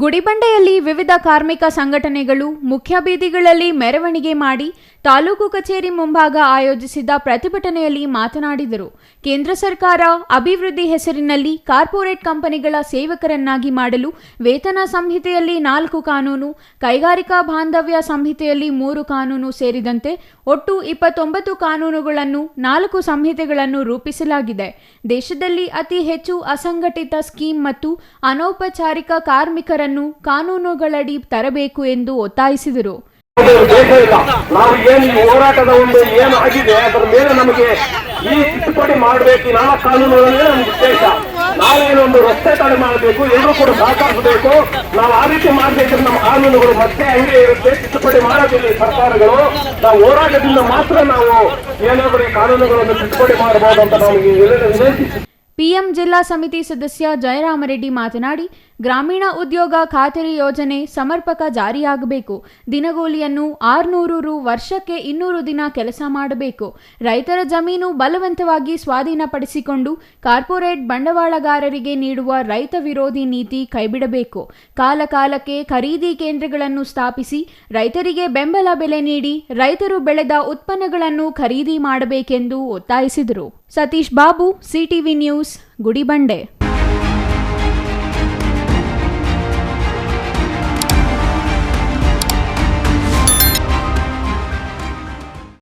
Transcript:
ಗುಡಿಬಂಡೆಯಲ್ಲಿ ವಿವಿಧ ಕಾರ್ಮಿಕ ಸಂಘಟನೆಗಳು ಮುಖ್ಯ ಬೀದಿಗಳಲ್ಲಿ ಮೆರವಣಿಗೆ ಮಾಡಿ ತಾಲೂಕು ಕಚೇರಿ ಮುಂಭಾಗ ಆಯೋಜಿಸಿದ ಪ್ರತಿಭಟನೆಯಲ್ಲಿ ಮಾತನಾಡಿದರು. ಕೇಂದ್ರ ಸರ್ಕಾರ ಅಭಿವೃದ್ಧಿ ಹೆಸರಿನಲ್ಲಿ ಕಾರ್ಪೊರೇಟ್ ಕಂಪನಿಗಳ ಸೇವಕರನ್ನಾಗಿ ಮಾಡಲು ವೇತನ ಸಂಹಿತೆಯಲ್ಲಿ ನಾಲ್ಕು ಕಾನೂನು, ಕೈಗಾರಿಕಾ ಬಾಂಧವ್ಯ ಸಂಹಿತೆಯಲ್ಲಿ ಮೂರು ಕಾನೂನು ಸೇರಿದಂತೆ ಒಟ್ಟು ಇಪ್ಪತ್ತೊಂಬತ್ತು ಕಾನೂನುಗಳನ್ನು ನಾಲ್ಕು ಸಂಹಿತೆಗಳನ್ನು ರೂಪಿಸಲಾಗಿದೆ. ದೇಶದಲ್ಲಿ ಅತಿ ಹೆಚ್ಚು ಅಸಂಘಟಿತ ಸ್ಕೀಮ್ ಮತ್ತು ಅನೌಪಚಾರಿಕ ಕಾರ್ಮಿಕರನ್ನು ಕಾನೂನುಗಳಡಿ ತರಬೇಕು ಎಂದು ಒತ್ತಾಯಿಸಿದರು. ನಾವು ಏನು ಹೋರಾಟದ ಒಂದು ಏನು ಆಗಿದೆ, ಅದರ ಮೇಲೆ ನಮಗೆ ಈ ತಿದ್ದುಪಡಿ ಮಾಡಬೇಕು ನಾಲ್ಕು ಕಾನೂನುಗಳನ್ನೇ ನಮ್ಗೆ ಉದ್ದೇಶ. ನಾವು ಒಂದು ರಸ್ತೆ ತಡೆ ಮಾಡಬೇಕು ಎಲ್ಲರೂ ಕೂಡ ಸಹಕರಿಸಬೇಕು. ನಾವು ಆ ರೀತಿ ಮಾಡಬೇಕಂದ್ರೆ ನಮ್ಮ ಕಾನೂನುಗಳು ಮತ್ತೆ ಹಂಗೆ ಇರುತ್ತೆ, ತಿದ್ದುಪಡಿ ಮಾಡೋದಿಲ್ಲ ಸರ್ಕಾರಗಳು. ನಾವು ಹೋರಾಟದಿಂದ ಮಾತ್ರ ನಾವು ಏನಾದರೂ ಕಾನೂನುಗಳನ್ನು ತಿದ್ದುಪಡಿ ಮಾಡಬಹುದು ಅಂತ ನಮಗೆ ವಿನಂತಿ ಪಿಎಂ ಜಿಲ್ಲಾ ಸಮಿತಿ ಸದಸ್ಯ ಜಯರಾಮರೆಡ್ಡಿ ಮಾತನಾಡಿ, ಗ್ರಾಮೀಣ ಉದ್ಯೋಗ ಖಾತರಿ ಯೋಜನೆ ಸಮರ್ಪಕ ಜಾರಿಯಾಗಬೇಕು. ದಿನಗೂಲಿಯನ್ನು ಆರುನೂರು ರು ವರ್ಷಕ್ಕೆ ಇನ್ನೂರು ದಿನ ಕೆಲಸ ಮಾಡಬೇಕು. ರೈತರ ಜಮೀನು ಬಲವಂತವಾಗಿ ಸ್ವಾಧೀನಪಡಿಸಿಕೊಂಡು ಕಾರ್ಪೊರೇಟ್ ಬಂಡವಾಳಗಾರರಿಗೆ ನೀಡುವ ರೈತ ವಿರೋಧಿ ನೀತಿ ಕೈಬಿಡಬೇಕು. ಕಾಲಕಾಲಕ್ಕೆ ಖರೀದಿ ಕೇಂದ್ರಗಳನ್ನು ಸ್ಥಾಪಿಸಿ, ರೈತರಿಗೆ ಬೆಂಬಲ ಬೆಲೆ ನೀಡಿ ರೈತರು ಬೆಳೆದ ಉತ್ಪನ್ನಗಳನ್ನು ಖರೀದಿ ಮಾಡಬೇಕೆಂದು ಒತ್ತಾಯಿಸಿದರು. सतीश बाबू सिटीवी न्यूज़ गुडीबंडे